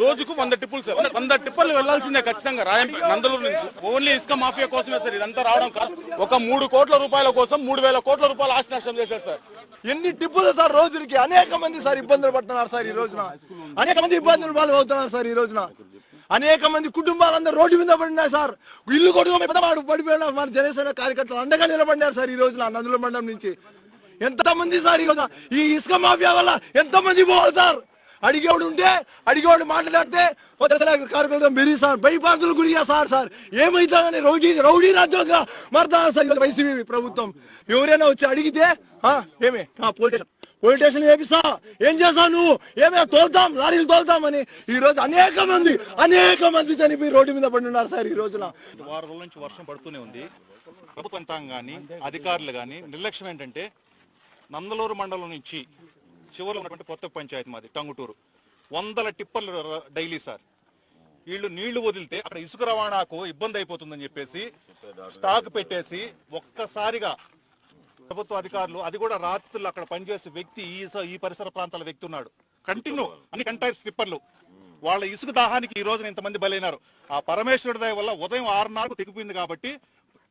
రోజుకు వంద టిప్పులు సార్. వంద టిప్పులు వెళ్ళాల్సిందే ఖచ్చితంగా రాయంపేట నందలూరు నుంచి. ఓన్లీ ఇసుక మాఫియా కోసమే సార్ ఇదంతా రావడం కాదు. ఒక మూడు కోట్ల రూపాయల కోసం మూడు వేల కోట్ల రూపాయలు ఆస్తి నష్టం చేశారు సార్. ఎన్ని టిప్పులు సార్ రోజులకి? అనేక మంది సార్ ఇబ్బందులు పడుతున్నారు సార్ ఈ రోజున. అనేక మంది ఇబ్బందులు పాలు అవుతున్నారు సార్ ఈ రోజున. అనేక మంది కుటుంబాలందరూ రోడ్డు మీద పడినాయి సార్. ఇల్లు కొట్టుకుని పెద్దవాడు పడిపోయిన మన జనసేన కార్యకర్తలు అండగా నిలబడినారు సార్ ఈ రోజున నందుల మండలం నుంచి. ఎంత మంది సార్ ఈ ఈ ఇసుక మాఫియా వల్ల ఎంతమంది పోవాలి సార్? అడిగేవాడు ఉంటే అడిగేవాడు మాట్లాడితే కార్యక్రమం మెరీ సార్ భయపాతులు గురియా సార్ సార్. ఏమైతుందని రౌడీ రౌడీ రాజ్యంగా మరదా సార్ వైసీపీ ప్రభుత్వం. ఎవరైనా వచ్చి అడిగితే ఆ, పోలీస్ స్టేషన్. పోలీస్ స్టేషన్ వేపిస్తా ఏం చేస్తావు నువ్వు? ఏమే తోలుతాం లారీలు తోలుతామని ఈ రోజు అనేక మంది అనేక మంది చనిపోయి రోడ్డు మీద పడి ఉన్నారు సార్ ఈ రోజున. వారం రోజుల నుంచి వర్షం పడుతూనే ఉంది. ప్రభుత్వం కానీ అధికారులు కానీ నిర్లక్ష్యం ఏంటంటే నందలూరు మండలం నుంచి చివరిలో ఉన్నటువంటి కొత్త పంచాయతీ మాది టంగుటూరు. వందల టిప్పర్లు డైలీ సార్. వీళ్ళు నీళ్ళు వదిలితే అక్కడ ఇసుక రవాణాకు ఇబ్బంది అయిపోతుందని చెప్పేసి స్టాక్ పెట్టేసి ఒక్కసారిగా ప్రభుత్వ అధికారులు అది కూడా రాత్రులు అక్కడ పనిచేసే వ్యక్తి ఈ స- ఈ పరిసర ప్రాంతాల వ్యక్తి ఉన్నాడు. కంటిన్యూ అన్ని కంటైర్ స్లిప్పర్లు వాళ్ళ ఇసుక దాహానికి ఈ రోజున ఇంతమంది బలైనారు. ఆ పరమేశ్వరుడి దయ వల్ల ఉదయం ఆరున్నరకు తెగిపోయింది కాబట్టి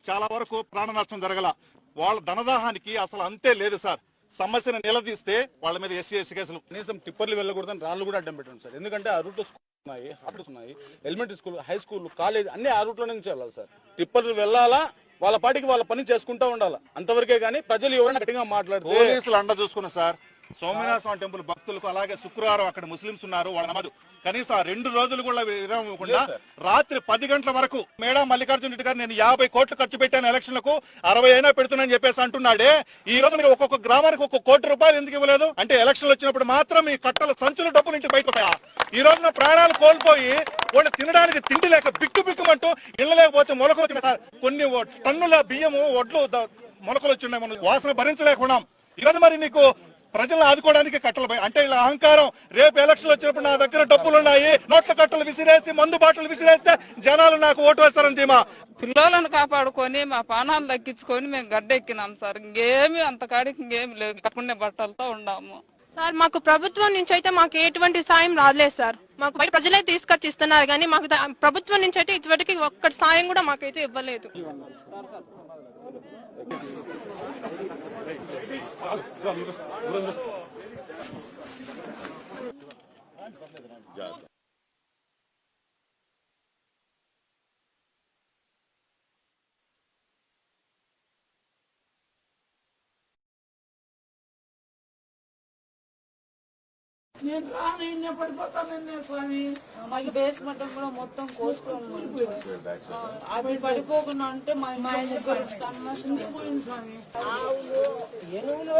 చాలా వరకు ప్రాణ నష్టం జరగల. వాళ్ళ ధనదాహానికి అసలు అంతే లేదు సార్. సమస్యను నిలదీస్తే వాళ్ళ మీద ఎస్సీ ఎస్సీ కేసులు కనీసం టిప్పర్లు వెళ్ళకూడదని రాళ్ళు కూడా అడ్డం పెట్టండి సార్. ఎందుకంటే ఆ రూట్ స్కూల్ ఉన్నాయి హాస్పిటల్స్ ఉన్నాయి elementary school high school college అన్ని ఆ రూట్లో నుంచి వెళ్ళాలి సార్. టిప్పర్లు వెళ్ళాలా? వాళ్ళ పాటికి వాళ్ళ పని చేసుకుంటూ ఉండాలి? అంతవరకే కానీ ప్రజలు ఎవరైనా గట్టిగా మాట్లాడితే పోలీసులు అండ చూసుకున్నారు సార్. సోమనాథ స్వామి టెంపుల్ భక్తులకు అలాగే శుక్రవారం అక్కడ ముస్లింస్ ఉన్నారు వాళ్ళ నమాజు. కనీసం ఆ రెండు రోజులు కూడా విరామం ఇవ్వకుండా రాత్రి పది గంటల వరకు మేడం మల్లికార్జున రెడ్డి గారు నేను యాభై కోట్లు ఖర్చు పెట్టాను ఎలక్షన్లకు అరవై అయినా పెడుతున్నానని చెప్పేసి అంటున్నాడే. ఈ రోజు మీరు ఒక్కొక్క గ్రామానికి ఒక్కొక్క కోటి రూపాయలు ఎందుకు ఇవ్వలేదు? అంటే ఎలక్షన్లు వచ్చినప్పుడు మాత్రం ఈ కట్టల సంచుల డబ్బులు ఇంటి బయటకు ఈ రోజున ప్రాణాలు కోల్పోయి వాళ్ళు తినడానికి తిండి లేక బిక్కు బిక్కుమంటూ ఇళ్ళ లేకపోతే మొలకలు సార్. కొన్ని టన్నుల బియ్యము ఒడ్లు ద- మొలకలు వచ్చినాయి మనం వాసన భరించలేకున్నాం. ఈ రోజు మరి నీకు ప్రజలను ఆదుకోవడానికి కట్టలు పోయి అంటే ఇలా అహంకారం రేపు ఎలక్షన్లు వచ్చినప్పుడు నా దగ్గర డబ్బులు ఉన్నాయి నోట్ల కట్టలు విసిరేసి మందు బాటలు విసిరేస్తే జనాలు నాకు ఓటు వేస్తారని ధీమా. పిల్లలను కాపాడుకొని మా పానాలు తగ్గించుకొని మేము గడ్డెక్కినాం సార్. ఇంకేమి అంత కాడికి ఇంకేమి లేదు కట్టుకునే బట్టలతో ఉన్నాము సార్ మాకు ప్రభుత్వం నుంచి అయితే మాకు ఎటువంటి సాయం రాలేదు సార్. మాకు బయట ప్రజలే తీసుకొచ్చి ఇస్తున్నారు కానీ మాకు దా- ప్రభుత్వం నుంచి అయితే ఇటువరకు ఒక్కటి సాయం కూడా మాకైతే ఇవ్వలేదు. మళ్ళీ బేస్మెంట్ కూడా మొత్తం కోసుకోండి అది పడిపోకుండా అంటే మా మా ముగ్గురు పోయింది స్వామి? ఎరువులు